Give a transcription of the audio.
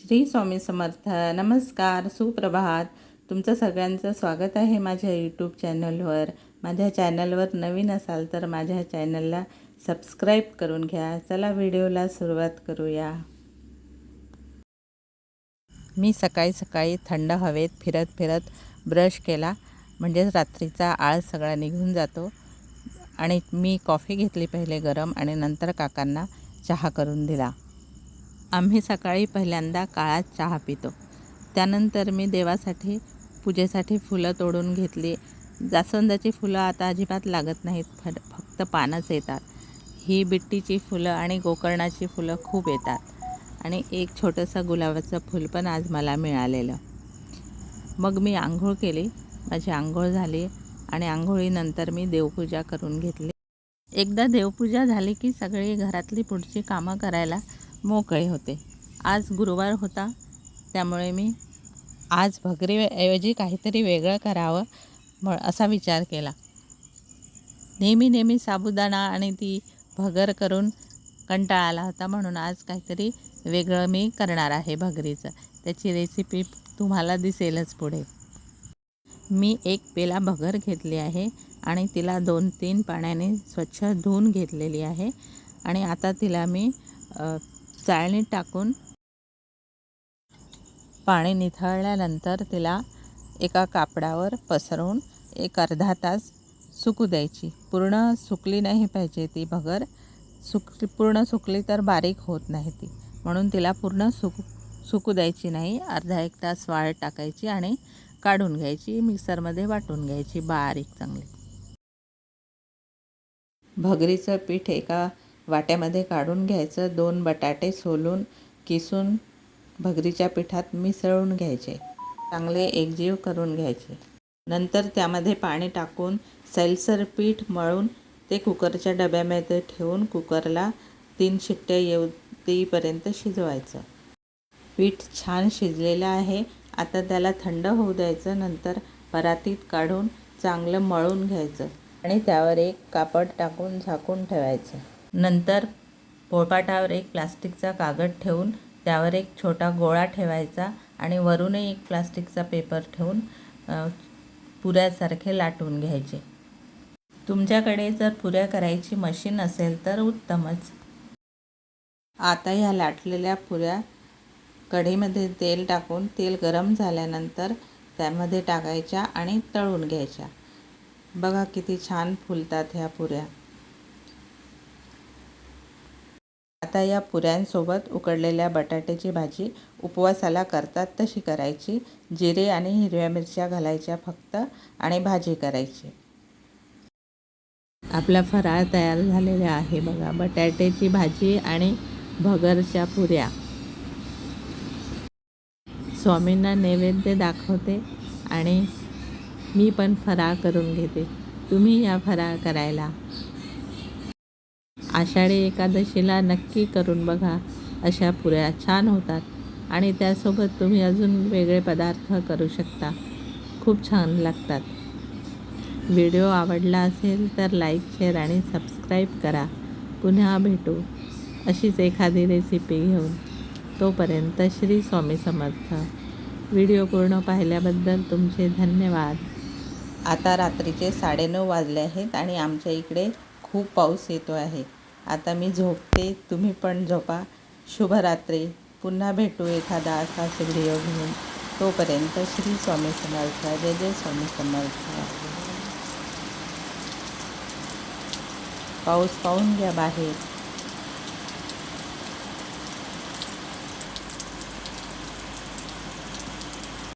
श्री स्वामी समर्थ नमस्कार सुप्रभात. तुमचं सगळ्यांचं स्वागत आहे माझ्या यूट्यूब चॅनलवर माझ्या चॅनलवर नवीन असाल तर माझ्या चॅनलला सबस्क्राईब करून घ्या. चला व्हिडिओला सुरुवात करूया. मी सकाळी सकाळी थंड हवेत फिरत फिरत ब्रश केला. म्हणजे रात्रीचा आळ सगळा निघून जातो. आणि मी कॉफी घेतली पहिले गरम आणि नंतर काकांना चहा करून दिला. आम्ही सकाळी पहिल्यांदा काळा चहा पितो. त्यानंतर मी देवासाठी पूजेसाठी फुलं तोडून घेतली. जास्वंदाची फुलं आता अजिबात लागत नाहीत फ फक्त पानच येतात. ही बिट्टीची फुलं आणि गोकर्णाची फुलं खूप येतात. आणि एक छोटंसं गुलाबाचं फूल पण आज मला मिळालेलं. मग मी आंघोळ केली माझी आंघोळ झाली आणि आंघोळीनंतर मी देवपूजा करून घेतली. एकदा देवपूजा झाली की सगळी घरातली पुढची कामं करायला मोकळे होते. आज गुरुवार होता त्यामुळे मी आज भगरीऐवजी काहीतरी वेगळं करावं म असा विचार केला. नेहमी नेहमी साबुदाणा आणि ती भगर करून कंटाळा आला होता म्हणून आज काहीतरी वेगळं मी करणार आहे भगरीचं. त्याची रेसिपी तुम्हाला दिसेलच पुढे. मी एक पेला भगर घेतली आहे आणि तिला दोन तीन पाण्याने स्वच्छ धुवून घेतलेली आहे. आणि आता तिला मी चाळणीत टाकून पाणी निथळल्यानंतर तिला एका कापडावर पसरवून एक अर्धा तास सुकू द्यायची. पूर्ण सुकली नाही पाहिजे ती भगर. सुक पूर्ण सुकली तर बारीक होत नाही ती. म्हणून तिला पूर्ण सुक सुकू द्यायची नाही. अर्धा एक तास वाळ टाकायची आणि काढून घ्यायची. मिक्सरमध्ये वाटून घ्यायची बारीक चांगली. भगरीचं पीठ एका वाट्यामध्ये काढून घ्यायचं. दोन बटाटे सोलून किसून भगरीच्या पिठात मिसळून घ्यायचे. चांगले एकजीव करून घ्यायचे. नंतर त्यामध्ये पाणी टाकून सैलसर पीठ मळून ते कुकरच्या डब्यामध्ये ठेवून कुकरला तीन शिट्ट्या येऊ देईपर्यंत शिजवायचं. पीठ छान शिजलेलं आहे. आता त्याला थंड होऊ द्यायचं. नंतर परातीत काढून चांगलं मळून घ्यायचं आणि त्यावर एक कापड टाकून झाकून ठेवायचं. नंतर पोळपाटावर एक प्लास्टिकचा कागद ठेवून त्यावर एक छोटा गोळा ठेवायचा आणि वरूनही एक प्लास्टिकचा पेपर ठेवून पुऱ्यासारखे लाटून घ्यायचे. तुमच्याकडे जर पुऱ्या करायची मशीन असेल तर उत्तमच. आता ह्या लाटलेल्या पुऱ्या कढीमध्ये तेल टाकून तेल गरम झाल्यानंतर त्यामध्ये टाकायच्या आणि तळून घ्यायच्या. बघा किती छान फुलतात ह्या पुऱ्या. आता या पुऱ्यांसोबत उकडलेल्या बटाट्याची भाजी उपवासाला करतात तशी करायची. जिरे आणि हिरव्या मिरच्या घालायच्या फक्त आणि भाजी करायची. आपला फराळ तयार झालेला आहे बघा. बटाट्याची भाजी आणि भगरच्या पुऱ्या. स्वामींना नैवेद्य दाखवते आणि मी पण फराळ करून घेते. तुम्ही या फराळ करायला. आषाढी एकादशीला नक्की करून बघा. अशा पुऱ्या छान होतात आणि त्यासोबत तुम्ही अजून वेगळे पदार्थ करू शकता. खूप छान लागतात. व्हिडिओ आवडला असेल तर लाईक शेअर आणि सबस्क्राईब करा. पुन्हा भेटू अशीच एखादी रेसिपी घेऊन. तोपर्यंत श्री स्वामी समर्थ. व्हिडिओ पूर्ण पाहिल्याबद्दल तुमचे धन्यवाद. आता रात्रीचे साडेनऊ वाजले आहेत आणि आमच्या इकडे खूप पाऊस येतो आहे. आता मी झोपते तुम्ही पण झोपा. शुभरात्री. पुन्हा भेटू एखादा असाच व्हिडिओ घेऊन. तोपर्यंत श्री स्वामी समर्थ. जय जय स्वामी समर्थ. पाऊस पाहून घ्या बाहेर.